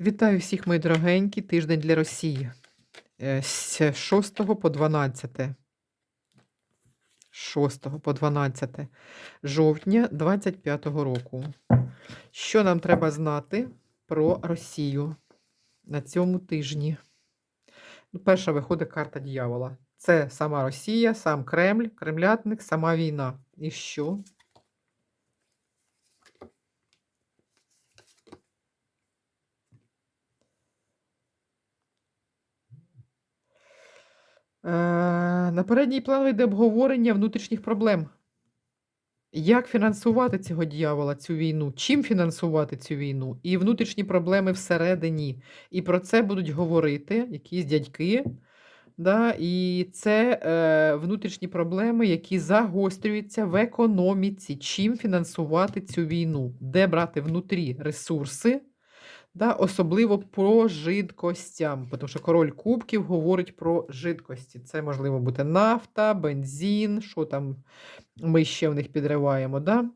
Вітаю всіх, мої дорогенькі. Тиждень для Росії. Е, З 6 по 12. 6 по 12 жовтня 25-го року. Що нам треба знати про Росію на цьому тижні? Ну, Перша виходить карта дьявола. Це сама Росія, сам Кремль, кремлятник, сама війна. І що? На передній план йде обговорення внутрішніх проблем. Як фінансувати цього дьявола, цю війну? Чим фінансувати цю війну? І внутрішні проблеми всередині. І про це будуть говорити якісь дядьки. Да? І це е, внутрішні проблеми, які загострюються в економіці. Чим фінансувати цю війну? Де брати внутрі ресурси? Да, особливо по жидкостям, тому що король кубків говорить про жидкості. Це можливо бути нафта, бензин, що там ми ще в них підриваємо. Да?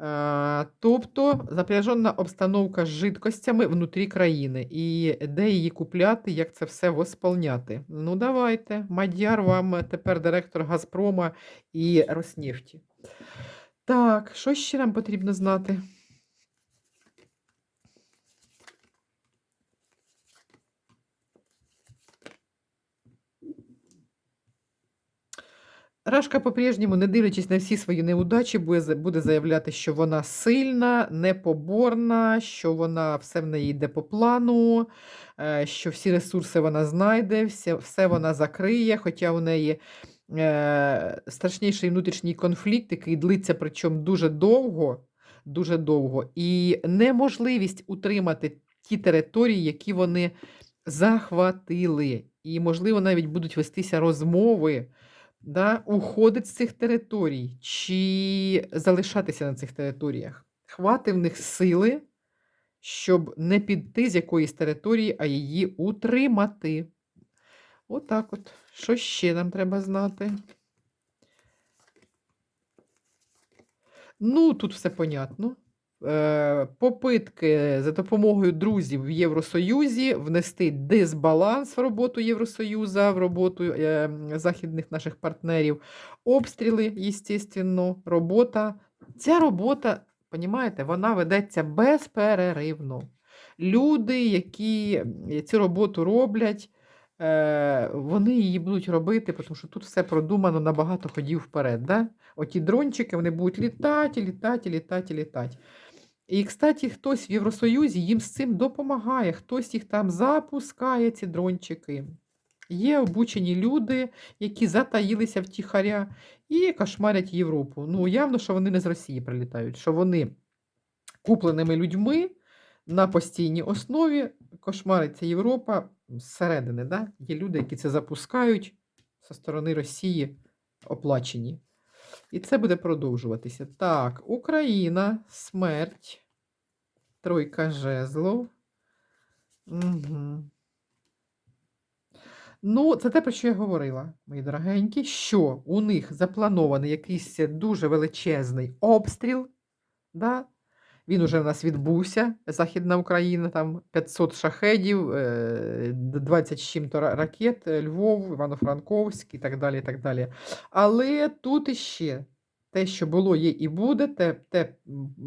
Е, тобто запряжена обстановка з жидкостями внутрі країни. І де її купляти, як це все восполняти. Ну, давайте. Мадяр вам тепер директор Газпрома і Роснефті. Так, що ще нам потрібно знати? Рашка по-прежньому, не дивлячись на всі свої неудачі, буде заявляти, що вона сильна, непоборна, що вона все в неї йде по плану, е, що всі ресурси вона знайде, все, вона закриє, хоча у неї е, страшніший внутрішній конфлікт, який длиться причому дуже довго, дуже довго, і неможливість утримати ті території, які вони захватили. І, можливо, навіть будуть вестися розмови да, уходить з цих територій чи залишатися на цих територіях. Хвати в них сили, щоб не піти з якоїсь території, а її утримати. Отак от. Що ще нам треба знати? Ну, тут все понятно. Е, Попитки за допомогою друзів в Євросоюзі внести дисбаланс в роботу Євросоюзу, в роботу е, західних наших партнерів, обстріли, естественно, робота. Ця робота, понімаєте, вона ведеться безперервно. Люди, які цю роботу роблять, е, вони її будуть робити, тому що тут все продумано на багато ходів вперед. Да? Оті дрончики вони будуть літати, літати, літати, літати. І, кстати, хтось в Євросоюзі їм з цим допомагає, хтось їх там запускає, ці дрончики. Є обучені люди, які затаїлися втіхаря і кошмарять Європу. Ну, явно, що вони не з Росії прилітають, що вони купленими людьми на постійній основі кошмариться Європа зсередини. Да? Є люди, які це запускають зі сторони Росії оплачені. І це буде продовжуватися. Так, Україна, смерть, тройка жезлов. Угу. Ну, це те, про що я говорила, мої дорогенькі, що у них запланований якийсь дуже величезний обстріл. Да? Він уже в нас відбувся. Західна Україна, там 500 шахедів, е, 20 з чим-то ракет, е, Львов, Івано-Франковськ і так далі. так далі. Але тут іще те, що було, є і буде, те, те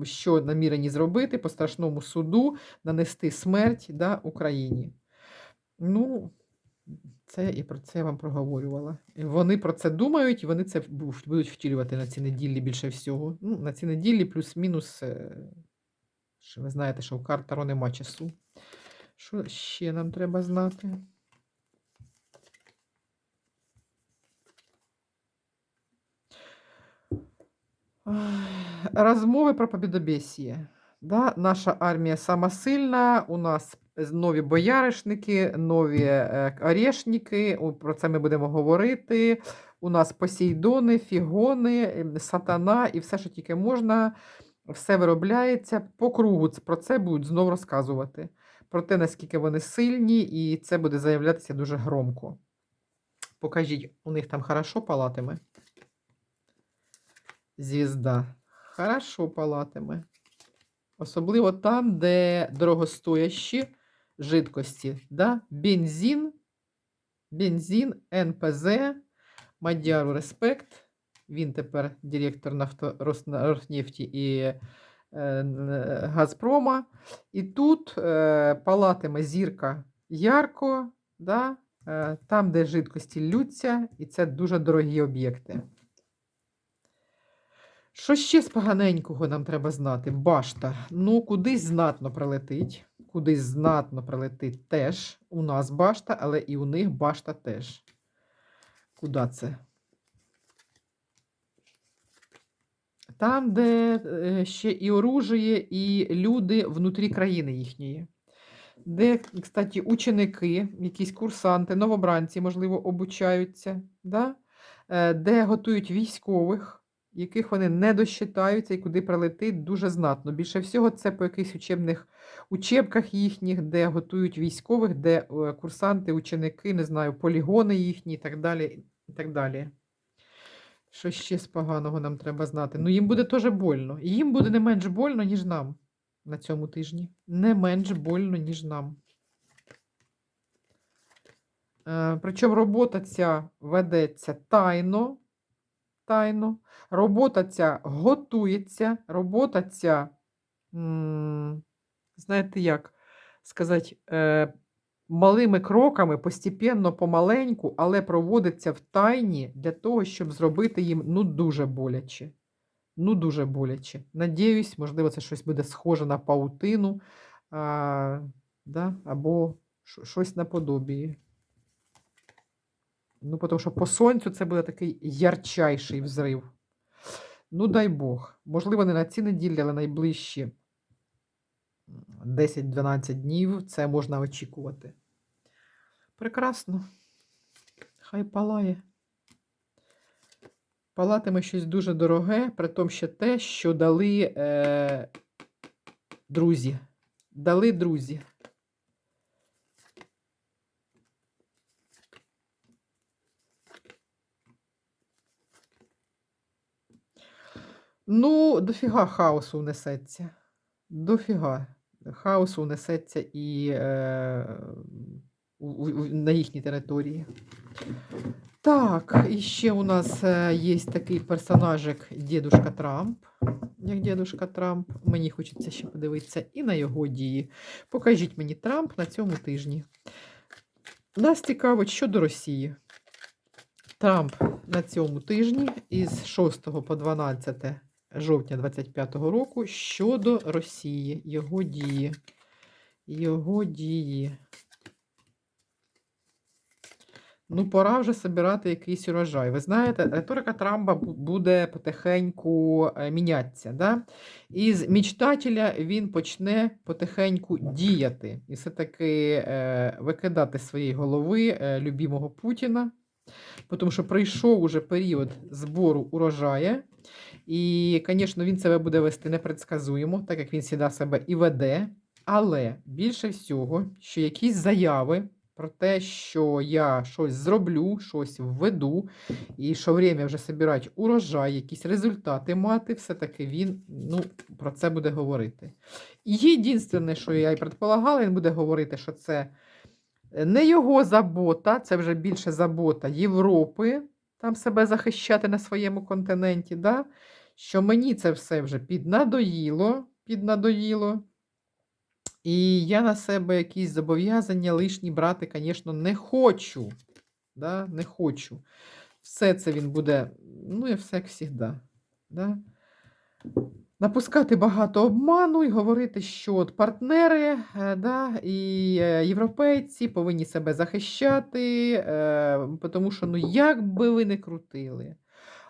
що намірені зробити по страшному суду, нанести смерть да, Україні. Ну, це і про це я вам проговорювала. Вони про це думають, і вони це будуть втілювати на ці неділі більше всього. Ну, на ці неділі плюс-мінус. Що ви знаєте, що у Картару нема часу. Що ще нам треба знати? Розмови про побідобєсіє. Да? Наша армія сама сильна, у нас нові бояришники, нові е, орешники, про це ми будемо говорити. У нас посейдони, фігони, сатана і все, що тільки можна, все виробляється по кругу. Про це будуть знов розказувати. Про те, наскільки вони сильні, і це буде заявлятися дуже громко. Покажіть, у них там хорошо палатиме? Звізда. Хорошо палатиме. Особливо там, де дорогостоящі жидкості. Да? Бензин, бензин, НПЗ, Мадяру Респект. Він тепер директор нафто, Роснефті і е, Газпрома. І тут е, палатиме зірка ярко, да? е, там, де жидкості лються, і це дуже дорогі об'єкти. Що ще з поганенького нам треба знати? Башта. Ну, кудись знатно прилетить. Кудись знатно прилетить теж. У нас башта, але і у них башта теж. Куди це? Там, де е, ще і оружие, і люди внутрі країни їхньої. Де, кстати, ученики, якісь курсанти, новобранці, можливо, обучаються, да? Е, де готують військових, яких вони не досчитаються і куди прилетить дуже знатно. Більше всього, це по якихось учебних учебках їхніх, де готують військових, де е, курсанти, ученики, не знаю, полігони їхні і так далі. І так далі. Що ще з поганого нам треба знати? Ну, їм буде теж больно. І їм буде не менш больно, ніж нам на цьому тижні. Не менш больно, ніж нам. Е, причому робота ця ведеться тайно. Тайно. Робота ця готується. Робота ця, знаєте як сказати, е, малими кроками, постепенно, помаленьку, але проводиться в тайні для того, щоб зробити їм ну дуже боляче. Ну, дуже боляче. Надіюсь, можливо, це щось буде схоже на паутину а, да? або щось наподобіє. Ну, тому що по сонцю це буде такий ярчайший взрив. Ну, дай Бог. Можливо, не на ці неділі, але найближчі 10-12 днів це можна очікувати. Прекрасно. Хай палає. Палатиме щось дуже дороге, при тому ще те, що дали е, друзі. Дали друзі. Ну, дофіга хаосу внесеться. Дофіга. Хаосу внесеться і е, у, у, на їхній території. Так, і ще у нас е, є такий персонажик Дідушка Трамп. Як Дідушка Трамп. Мені хочеться ще подивитися і на його дії. Покажіть мені Трамп на цьому тижні. Нас цікавить щодо Росії. Трамп на цьому тижні із 6 по 12 жовтня 25 року щодо Росії, його дії. Його дії. Ну, пора вже збирати якийсь урожай. Ви знаєте, риторика Трампа буде потихеньку е, мінятися. Да? Із мічтателя він почне потихеньку діяти і все-таки е, викидати з своєї голови е, любимого Путіна. Тому що прийшов уже період збору урожаю. І, звісно, він себе буде вести непредсказуємо, так як він завжди себе і веде. Але більше всього, що якісь заяви про те, що я щось зроблю, щось введу, і що время вже збирати урожай, якісь результати мати, все-таки він ну, про це буде говорити. І єдине, що я і предполагала, він буде говорити, що це не його забота, це вже більше забота Європи, там себе захищати на своєму континенті. Да? Що мені це все вже піднадоїло, піднадоїло. І я на себе якісь зобов'язання лишні брати, звісно, не хочу. Да? Не хочу. Все це він буде, ну і все як завжди. Да? Напускати багато обману і говорити, що от партнери е, да, і е, європейці повинні себе захищати, е, тому що ну як би ви не крутили.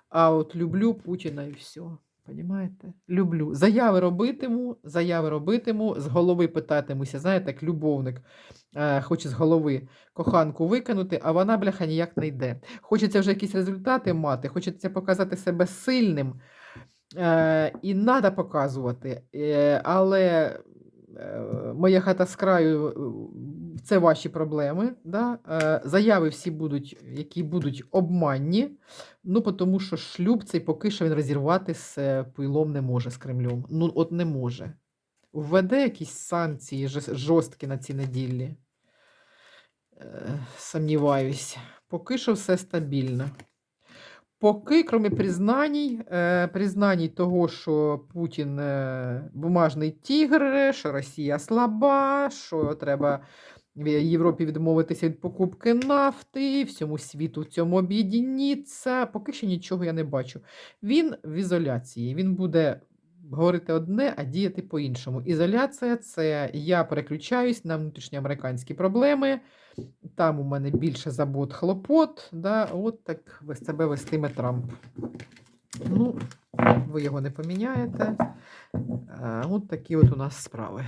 А от люблю Путіна і все. Понімаєте? Люблю. Заяви робитиму, заяви робитиму, з голови питатимуся. Знаєте, як любовник е, хоче з голови коханку викинути, а вона, бляха, ніяк не йде. Хочеться вже якісь результати мати, хочеться показати себе сильним. Е, і треба показувати. Е, але е, моя хата з краю це ваші проблеми. Да? Е, заяви всі будуть, які будуть обманні. Ну, тому що шлюб цей поки що він розірвати з е, пилом не може з Кремлем. Ну, от не може. введе якісь санкції жорсткі на ці неділі. Е, Сумніваюсь. Поки що все стабільно. Поки, крім признань, е, признань того, що Путін бумажний тігр, що Росія слаба, що треба в Європі відмовитися від покупки нафти, всьому світу в цьому об'єдніться. Поки що нічого я не бачу. Він в ізоляції. Він буде говорити одне, а діяти по-іншому. Ізоляція це я переключаюсь на внутрішньоамериканські проблеми. Там у мене більше забот хлопот. Да? От так себе вестиме Трамп. Ну, ви його не поміняєте. Е, От такі от у нас справи.